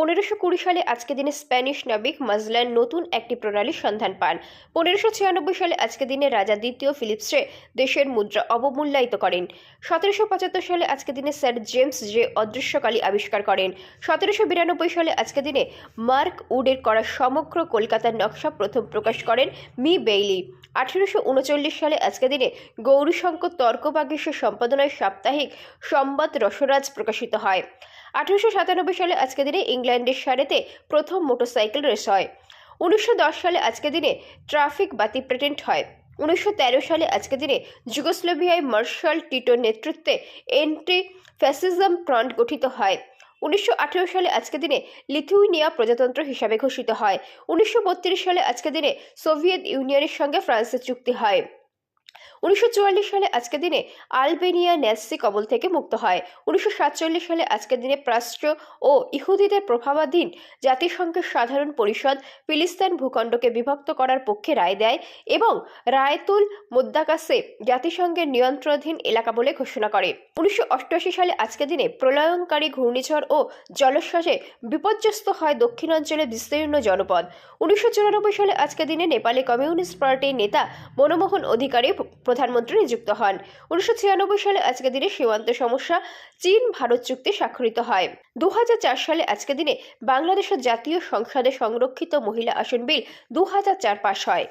পনেরোশো কুড়ি সালে আজকে দিনে স্প্যানিশ নাবিক মাজলান নতুন একটি প্রণালীর সন্ধান পান। পনেরোশো ছিয়ানব্বই সালে আজকে দিনে রাজা দ্বিতীয় ফিলিপসে দেশের মুদ্রা অবমূল্যায়িত করেন। সতেরোশো পঁচাত্তর সালে আজকে দিনে স্যার জেমস জে অদৃশ্যকালী আবিষ্কার করেন। সতেরোশো বিরানব্বই সালে আজকে দিনে মার্ক উডের করা সমগ্র কলকাতার নকশা প্রথম প্রকাশ করেন মি বেইলি। আঠেরোশো উনচল্লিশ সালে আজকে দিনে গৌরীশঙ্কর তর্কবাগীশের সম্পাদনায় সাপ্তাহিক সংবাদ রসরাজ প্রকাশিত হয়। আঠেরোশো সাতানব্বই সালে আজকে দিনে ইংল্যান্ডের সারেতে প্রথম মোটরসাইকেল রেস হয়। উনিশশো দশ সালে আজকে দিনে ট্রাফিক বাতি পেটেন্ট হয়। উনিশশো তেরো সালে আজকে দিনে যুগোস্লোভিয়ায় মার্শাল টিটোর নেতৃত্বে এন্টি ফ্যাসিজম ফ্রন্ট গঠিত হয়। উনিশশো আঠেরো সালে আজকে দিনে লিথুইনিয়া প্রজাতন্ত্র হিসাবে ঘোষিত হয়। উনিশশো বত্রিশ সালে আজকে দিনে সোভিয়েত ইউনিয়নের সঙ্গে ফ্রান্সের চুক্তি হয়। উনিশশো চুয়াল্লিশ সালে আজকে দিনে আলবেনিয়া ন্যাসি কবল থেকে মুক্ত হয়। উনিশশো সাতচল্লিশ সালে আজকের দিনে প্রাচ্য ও ইহুদিদের প্রভাবাধীন জাতিসংঘের সাধারণ পরিষদ ফিলিস্তিন ভূখণ্ডকে বিভক্ত করার পক্ষে রায় দেয় এবং রায়তুল মুদ্দাকাসে জাতিসংঘের নিয়ন্ত্রণাধীন এলাকা বলে ঘোষণা করে। উনিশশো অষ্টআশি সালে আজকের দিনে প্রলয়ঙ্কারী ঘূর্ণিঝড় ও জলোচ্ছ্বাসে বিপর্যস্ত হয় দক্ষিণাঞ্চলের বিস্তীর্ণ জনপদ। উনিশশো চুরানব্বই সালে আজকের দিনে নেপালে কমিউনিস্ট পার্টির নেতা মনমোহন অধিকারী প্রধানমন্ত্রী নিযুক্ত হন। উনিশশো ছিয়ানব্বই সালে আজকের দিনে সীমান্ত সমস্যা চীন ভারত চুক্তি স্বাক্ষরিত হয়। দু হাজার চার সালে আজকের দিনে বাংলাদেশের জাতীয় সংসদে সংরক্ষিত মহিলা আসন বিল দু হাজার চার পাশ হয়।